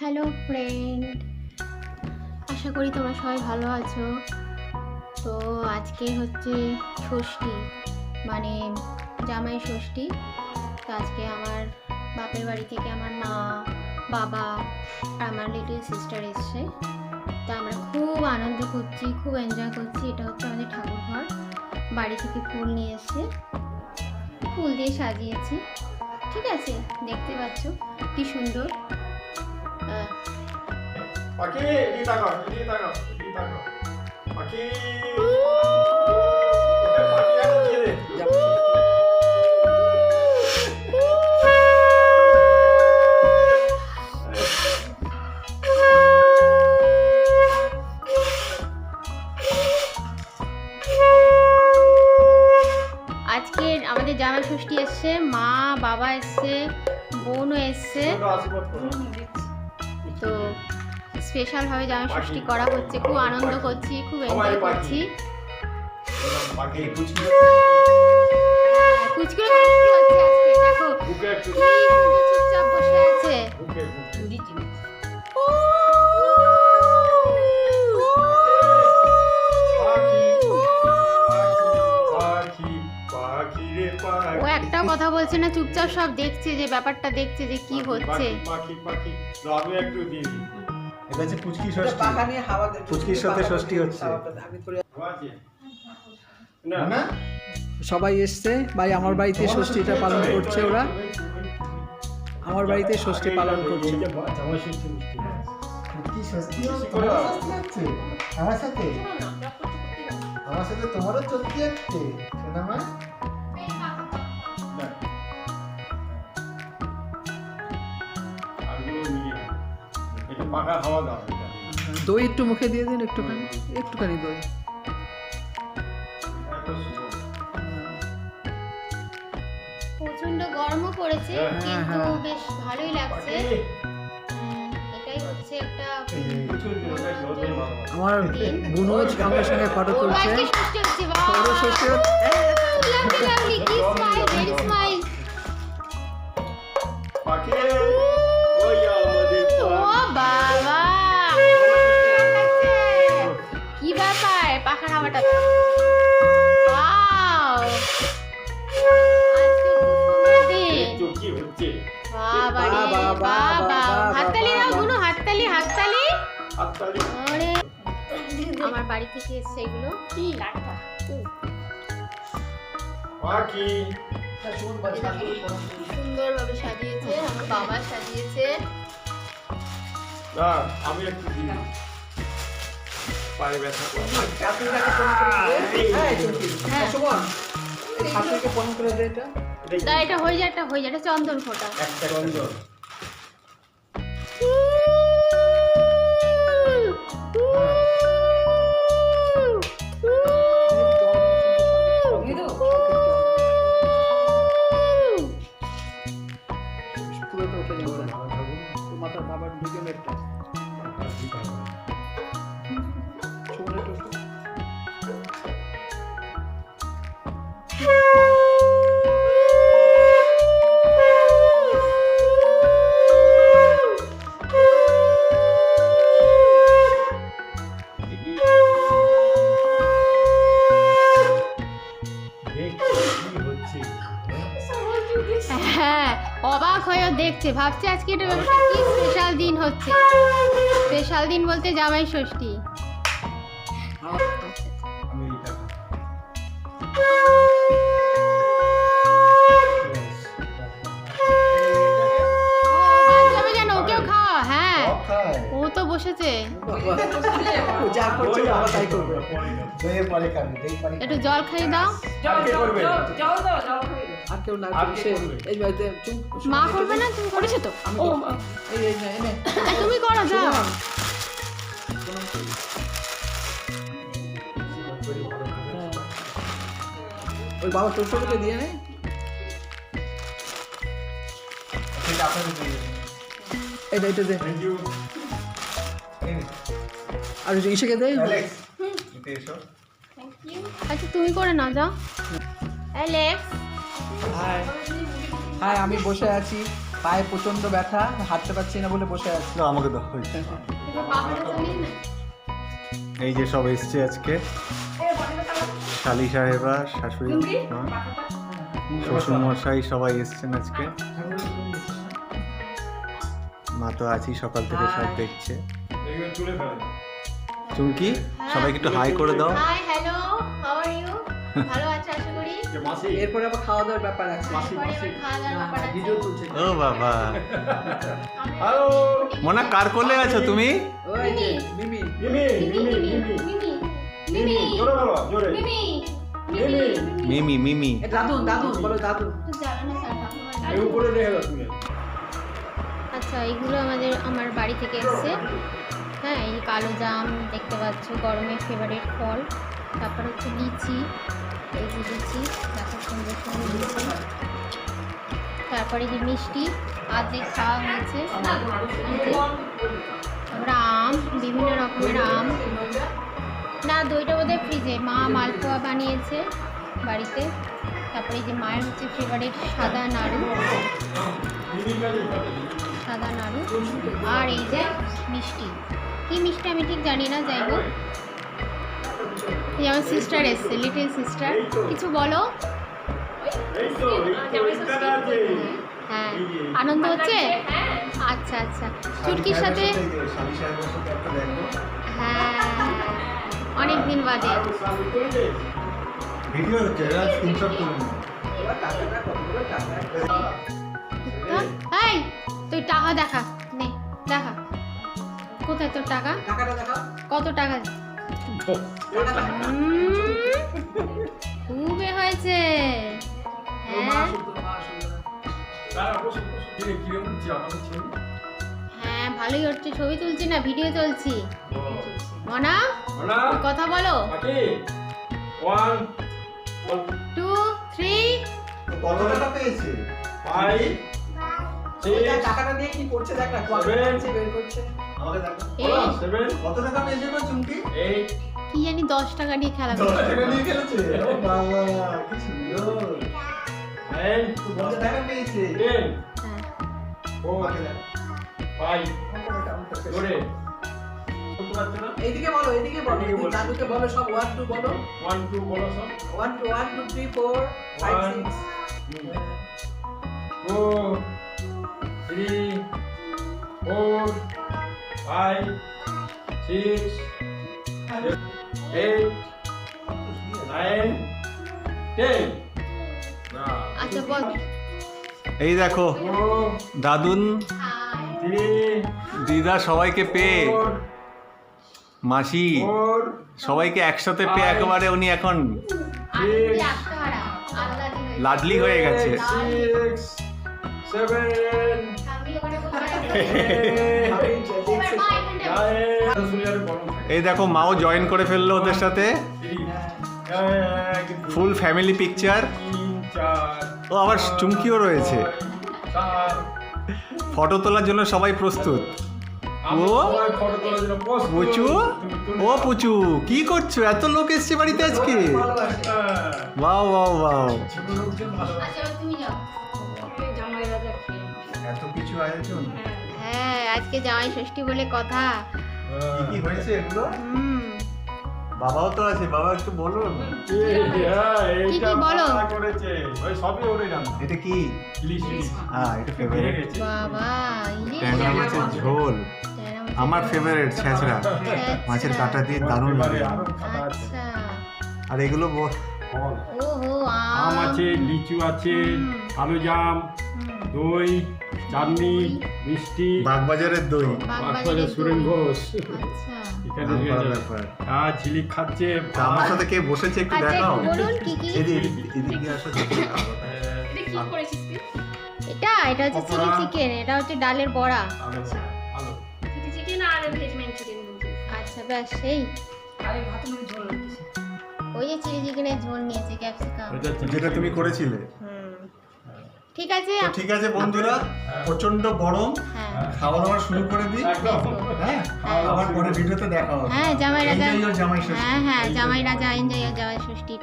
Hello friend আশা করি তোমরা সবাই ভালো আছো। তো আজকে হচ্ছে ষষ্ঠী মানে জামাই ষষ্ঠী। তো আজকে আমার বাপের বাড়ি থেকে আমার মা, বাবা আর আমার লিটল সিস্টার এসছে। তো আমরা খুব আনন্দ করছি, খুব এনজয় করছি। এটা হচ্ছে আমাদের ঠাকুর ঘর বাড়ি থেকে ফুল নিয়ে এসছে। ফুল দিয়ে সাজিয়েছি। ঠিক আছে, দেখতে পাচ্ছ কি সুন্দর। পাখি এদিকে তাকাও এদিকে তাকাও এদিকে তাকাও। পাখি। পাখি একটা দিয়ে দে। আমাদের জামাই ষষ্ঠী এসছে মা বাবা এসছে বোনও এসছে। তো স্পেশালভাবে জামা ষষ্ঠী করা হচ্ছে খুব আনন্দ করছি খুব এনজয় করছি। কুচকি হচ্ছে আজকে দেখো একটু। চুপচাপ বসে আছে। বুকে বুকে পাখি পাখি পাখি রে পাখি ও একটাও কথা বলছে না চুপচাপ সব দেখছে যে ব্যাপারটা দেখছে যে কি হচ্ছে। পাখি পাখি একটু দিই। এটা হচ্ছে পুচকি ষষ্ঠী। পাখা নিয়ে হাওয়া দে- পুচকির সাথে ষষ্ঠী হচ্ছে। আছে না। সবাই এসছে। ভাই আমার বাড়িতে ষষ্ঠীটা পালন করছে ওরা। আমার বাড়িতে ষষ্ঠী পালন করছে। আমার সাথে? তোমারও চলতি হচ্ছে? পাকা খাওয়া দাও দই একটু মুখে দিয়ে দিন একটুখানি একটুখানি দই। প্রচণ্ড গরমও পড়েছে হ্যাঁ, কিন্তু হ্যাঁ। বেশ ভালোই লাগছে। এটাই হচ্ছে একটা। আমার বুনোজ আমার সঙ্গে ফটো তুলছে। হচ্ছে কি আমার বাড়ি থেকে এসছে এগুলো। কি? পাখি। সুন্দরভাবে সাজিয়েছে আমার বাবা সাজিয়েছে। আমি একটু। পায়ে ব্যথা। হ্যাঁ। হ্যাঁ। ঠাকুরকে প্রণাম করে দে এটা এটা হয়ে যায় এটা হয়ে যায় এটা চন্দন ফোটা একটা চন্দন। দেখছে ভাবছে আজকে এটা কি স্পেশাল দিন হচ্ছে? স্পেশাল দিন বলতে জামাই ষষ্ঠী। সে করবে? এই বাড়িতে চুপ মা করবে না? তুমি করেছ তো? আমি ও করব। এই এই নে, এই নে। এই, তুমি করো যাও। হ্যাঁ। ওই বাবা তোর সঙ্গে দিয়ে নে। সেটা আপনাদের দিয়ে দেবেন। এটা এটা দে. আর ইসেকে দে। আচ্ছা তুমি করে না যাও। অ্যালেক্স হাই হাই আমি বসে আছি। পায়ে প্রচণ্ড ব্যথা হাঁটতে পারছি না বলে বসে আছি। আমাকে দাও। এই যে সব এসছে আজকে। শালি সাহেবা শাশুড়ি মা শ্বশুর মশাই সবাই এসছেন আজকে। মা তো আছি সকাল থেকে সব দেখছে। চুমকি সবাইকে একটু হাই করে দাও। Hi hello how are you ভালো আছো আশা করি? যে মাসি। এরপরে আবার খাওয়া দাওয়ার ব্যাপার আছে। মাসি আবার খাওয়া দাওয়ার ব্যাপার আছে। ভিডিও তুলছে। ও বাবা। হ্যালো। মনা কার কোলে আছো তুমি? ওই যে মিমি। মিমি। মিমি মিমি মিমি মিমি। জোরে বলো জোরে। মিমি মিমি মিমি। মিমি এ দাদুন দাদুন বলো দাদুন। তো জানো না স্যার এই উপরে রেখে দাও তুমি। আচ্ছা এইগুলো আমাদের আমার বাড়ি থেকে এসছে। হ্যাঁ এই কালো জাম দেখতে পাচ্ছ গরমের ফেভারিট ফল। তারপর হচ্ছে লিচি, এই যে লিচি, দেখো সুন্দর সুন্দর লিচি। তারপরে যে মিষ্টি আর্ধেক খাওয়া হয়েছে। তারপরে আম, বিভিন্ন রকমের আম। না, দইটা বোধহয় ফ্রিজে মা মালপোয়া বানিয়েছে বাড়িতে। তারপরে যে মায়ের হচ্ছে ফেভারিট সাদা নাড়ু। সাদা নাড়ু। আর এই যে মিষ্টি। কি মিষ্টি আমি ঠিক জানি না যাই হোক। আমার সিস্টার এসছে লিটিল সিস্টার কিছু বলো? হ্যাঁ। আনন্দ হচ্ছে? আচ্ছা আচ্ছা। চুটকির সাথে হ্যাঁ অনেক দিন বাদে। তুই টাকা দেখা নে দেখা। কোথায় তোর টাকা? কত টাকা? উম, খুব হয়েছে। হ্যাঁ? হ্যাঁ ভালোই হচ্ছে। ছবি তুলছি না ভিডিও তুলছি। মনা মনা? কথা বলো। One two three. কত টাকা পেয়েছে? ফাইভ টাকাটা দিয়ে কি করছে দেখ না করছে বের করছে। কত টাকা পেয়েছে গো চুমকি? কি জানি দশ টাকা নিয়ে খেলা দশ টাকা নিয়ে খেলেছে? ও বাবা কি সুন্দর। কত টাকা পেয়েছে? হ্যাঁ। টেন ফোর আমাকে দেখো ফাইভ ধরে না? এইদিকে বলো এইদিকে বলো এইদিকে বলো। দাদুকে বলো সব ওয়ান টু বলো। ওয়ান টু বলো সব। One two one two three four five six four, three, four, five, six, seven, eight, nine, ten. আচ্ছা বল। এই দেখো দাদুন দিদা সবাইকে পেয়ে মাসি সবাইকে একসাথে পেয়ে একেবারে উনি এখন হয়ে লাডলি হয়ে গেছে। এই দেখো মাও জয়েন করে ফেলল ওদের সাথে। ফুল ফ্যামিলি পিকচার ও আবার চুমকিও রয়েছে। ফটো তোলার জন্য সবাই প্রস্তুত। ও। পুচু? ও পুচু কি করছ? এত লোক এসছে বাড়িতে আজকে। বাও বাও বাও এত কিছু আয়োজন? হ্যাঁ আজকে জামাই ষষ্ঠী বলে কথা। কি কি হয়েছে এগুলো? হুম। বাবাও তো আছে বাবা একটু বলুন। হ্যাঁ, কি এইটা বলো? করেছে। ওই সবই ওরই রান্না। এটা কি? ইলিশ। হ্যাঁ এটা ফেভারিট বাবা ট্যাংরা মাছের ঝোল। আমার ফেভারিট ছেঁচড়া। মাছের কাঁটা দিয়ে দারুণ লাগে। আচ্ছা। আর এগুলো ফল। ওহো আম আছে লিচু আছে। আলু জাম। দই চাটনি মিষ্টি বাগবাজারের দই। বাগবাজারের বাগবাজার সুরেন ঘোষ। আচ্ছা। এখানে ঝিলিক খাচ্ছে তা আমার সাথে কে বসেছে একটু আচ্ছা দেখাও। এদিক এদিক আসো এটা এটা হচ্ছে চিলি চিকেন এটা হচ্ছে ডালের বড়া। আলু আলু। চিকেন আর ভেজ চিকেন আচ্ছা ব্যাস সেই। আরে ভাত ঝোল ওই যে চিলি চিকেনের ঝোল নিয়েছে ক্যাপসিকাম। যেটা তুমি করেছিলে। ঠিক আছে? ঠিক আছে বন্ধুরা প্রচণ্ড গরম। হ্যাঁ। খাওয়া দাওয়া শুরু করে দিই। হ্যাঁ? আবার পরে ভিডিওতে দেখা হবে। হ্যাঁ জামাই রাজা। হ্যাঁ হ্যাঁ জামাই রাজা এনজয় জামাই ষষ্ঠী।